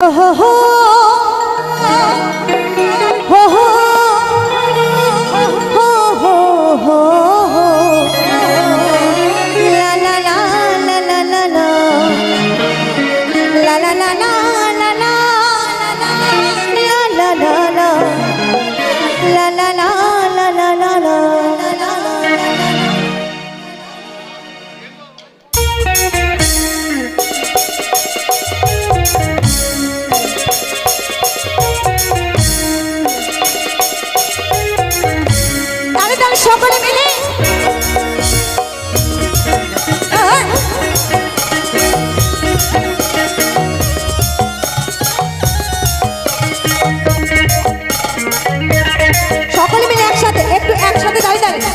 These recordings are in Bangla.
ho ho la la la সকলে মিলে একসাথে একটু একসাথে দাঁড়িয়ে দাঁড়িয়ে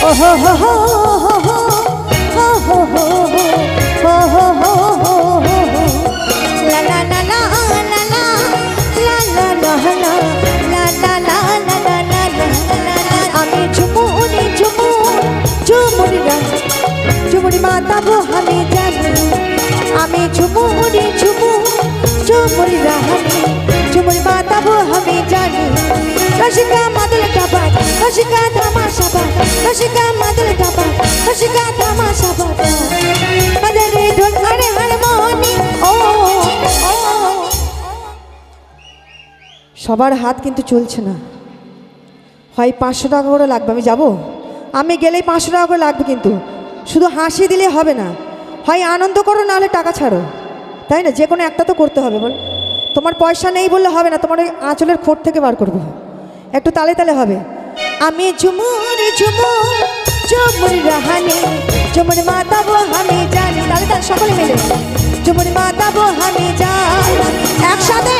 ও হো হো হো। মাতাবো আমি জানি। আমি ঝুমুরি ঝুমুর ঝুমুরি রাহানি। ঝুমুরি মাতাবো আমি জানি। রসিকা মাদল টাবাজ রসিকা তামাশা বাজ রসিকা মাদল টাবাজ রসিকা তামাশা বাজ মদরে ঢোল, আরে হরে মোহনি ও ও। সবার হাত কিন্তু চলছে না। হয় পাঁচশো টাকা করে লাগবে, আমি যাব? আমি গেলেই পাঁচশো টাকা করে লাগবে কিন্তু। শুধু হাসি দিলে হবে না। হয় আনন্দ করো, নাহলে টাকা ছাড়ো। তাই না? যে কোনো একটা তো করতে হবে, বল। তোমার পয়সা নেই বললে হবে না, তোমার ওই আঁচলের খোট থেকে বার করব। একটু তালে তালে হবে। আমি ঝুমুর ঝুমুর ঝুমুর রাহানি, ঝুমুর মাতাবো আমি জানি। তালে তালে সকলে মিলে। ঝুমুর মাতাবো আমি জানি। একসাথে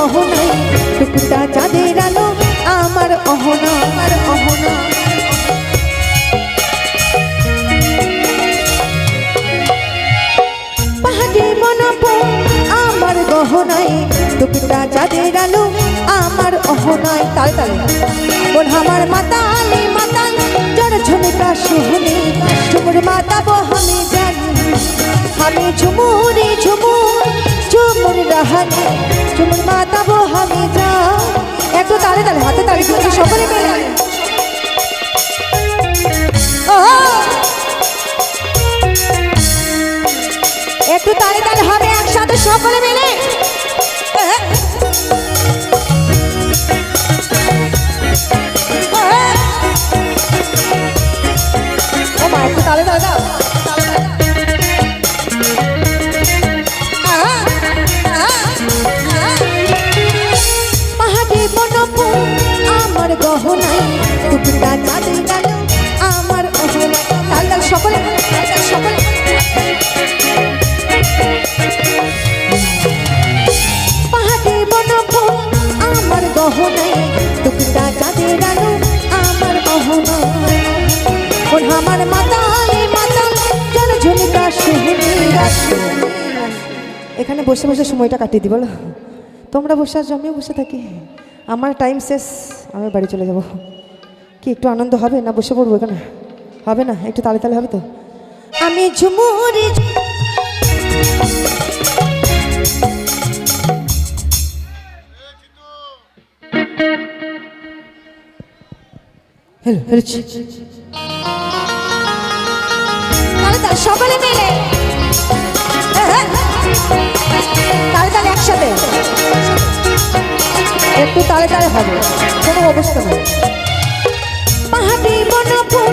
গহনাই টুকুটা চাঁদের আলো, আমার অহনা আমার অহনা। পাহাড়ি মনপুর আমার গহনাই টুকুটা চাঁদের আলো, আমার অহনাই তালে তালে। বোন আমার মাতালে মাতাল জড় ঝুমকা সোহনে, ঝুমুর মাতাবো আমি জানি। আমি ঝুমুরে ঝুমুর ঝুমুর রাহানি। মাতাবো আমি যা একটু তালে তালে, হাতে তালে দিচ্ছি সকলে একটু তালে তালে হবে একসাথে সকলে এখানে বসে বসে সময়টা কাটিয়ে দিই, বলো? তোমরা বসে আছো, আমিও বসে থাকি। আমার টাইম শেষ, আমি বাড়ি চলে যাব। কি, একটু আনন্দ হবে না বসে পড়ব এখানে? হবে না, একটু তালে তালে হবে তো? আমি ঝুমুরি হ্যালো হ্যালো একটু তালে তালে হবে, কোনো অবস্থা নেই। পাহাড়ি বনপুর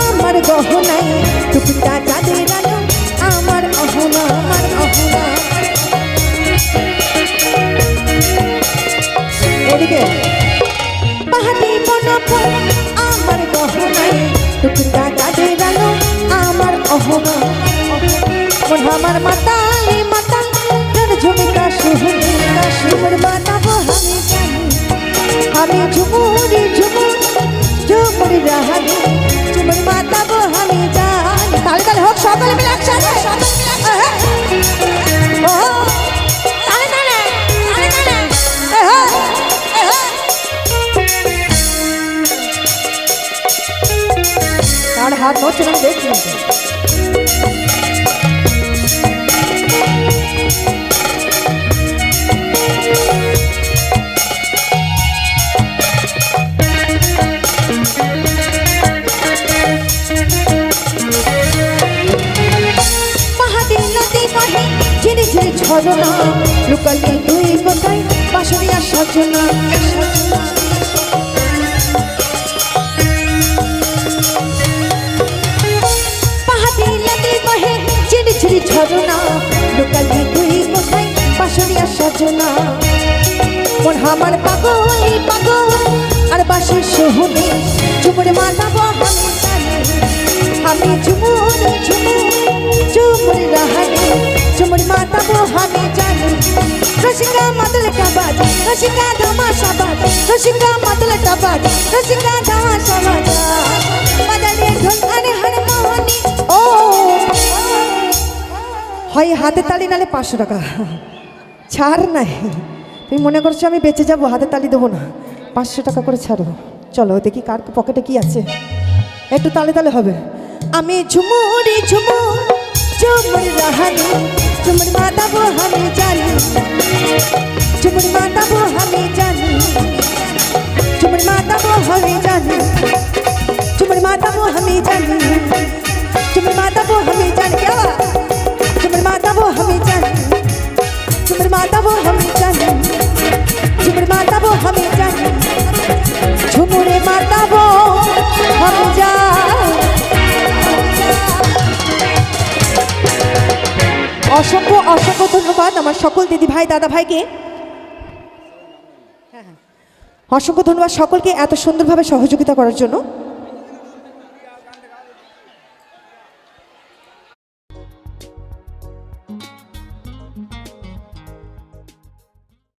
আমার গহনাই টুকুটা চাঁদের আলো, আমার অহনা আমার অহনা। এদিকে পাহাড়ি বনপুর আমার গহনাই টুকুটা চাঁদের আলো অহমান মন আমার মাতালে আমি ঝুমুরি ঝুমুর ঝুমুর রাহানি ঝুমুর মাতাবো আমি জানি তালে তালে হোক সকলে মিলে একসাথে সকলে মিলে একসাথে ও তালে তালে তালে তালে এ হো এ হো তার হাত নড়ছে না ঝরনা লুকালি তুই কোথায় বাসরিয়া সজনা ঝিরি ঝিরি ঝরনা। লুকালি তুই কোথায় বাসরিয়া সজনা মন আমার পাগল পাগল, আর বাসি সোহনে। ঝুমুর মাতাবো আমি জানি আমি ঝুমুর রাহানে আমি জানি। রসিকা মাদল কাবাজ রসিকা ধামাশা বাজ রসিকা মাদল কাবাজ রসিকা ধামাশা বাজ বাজারে ঢোল আরে হর মোহনী ও, হয়, হাতে তালি নালে পাঁচশো টাকা। ছাড় নাই। তুমি মনে করছ আমি বেঁচে যাব, হাতে তালি দেবো না। পাঁচশো টাকা করে ছাড়ো। চলো, দেখি কার পকেটে কি আছে। একটু তালে তালে হবে। আমি ঝুমুরি, ঝুমুর ঝুমুর রাহানি। ঝুমুর মাতাবো আমি জানি ঝুমুর মাতাবো আমি জানি ঝুমুর মাতাবো আমি জানি ঝুমুর মাতাবো আমি জানি ঝুমুর মাতাবো আমি জানি क्या ঝুমুর মাতাবো আমি জানি ঝুমুর মাতাবো আমি জানি ঝুমুর আমার সকল দিদি ভাই দাদা ভাইকে হ্যাঁ, হ্যাঁ। অসংখ্য ধন্যবাদ সকলকে এত সুন্দরভাবে সহযোগিতা করার জন্য